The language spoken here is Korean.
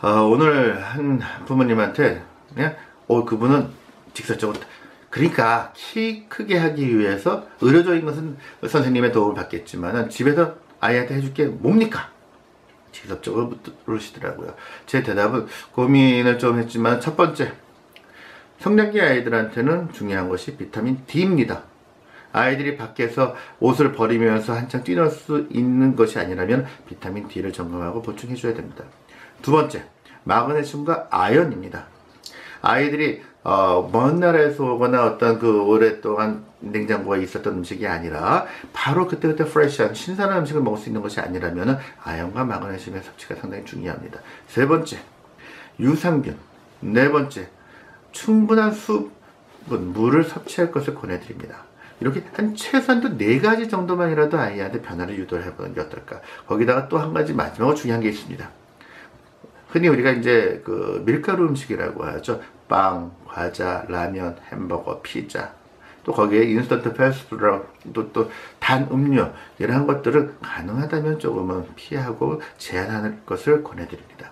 어, 오늘 한 부모님한테 그냥 어 그분은 직설적으로 그러니까 키 크게 하기 위해서 의료적인 것은 선생님의 도움을 받겠지만 집에서 아이한테 해줄 게 뭡니까? 직접적으로 물으시더라고요. 제 대답은 고민을 좀 했지만 첫 번째 성장기 아이들한테는 중요한 것이 비타민 D입니다. 아이들이 밖에서 옷을 버리면서 한창 뛰놀 수 있는 것이 아니라면 비타민 D를 점검하고 보충해 줘야 됩니다. 두 번째, 마그네슘과 아연입니다. 아이들이 어, 먼 나라에서 오거나 어떤 그 오랫동안 냉장고에 있었던 음식이 아니라 바로 그때그때 프레시한 신선한 음식을 먹을 수 있는 것이 아니라면 아연과 마그네슘의 섭취가 상당히 중요합니다. 세 번째, 유산균. 네 번째, 충분한 수분, 물을 섭취할 것을 권해드립니다. 이렇게 한 최소한도 네 가지 정도만이라도 아이한테 변화를 유도를 해보는 게 어떨까. 거기다가 또 한 가지 마지막으로 중요한 게 있습니다. 흔히 우리가 이제 그 밀가루 음식이라고 하죠. 빵, 과자, 라면, 햄버거, 피자. 또 거기에 인스턴트 패스트푸드라고 또단 음료 이런 것들을 가능하다면 조금은 피하고 제한하는 것을 권해드립니다.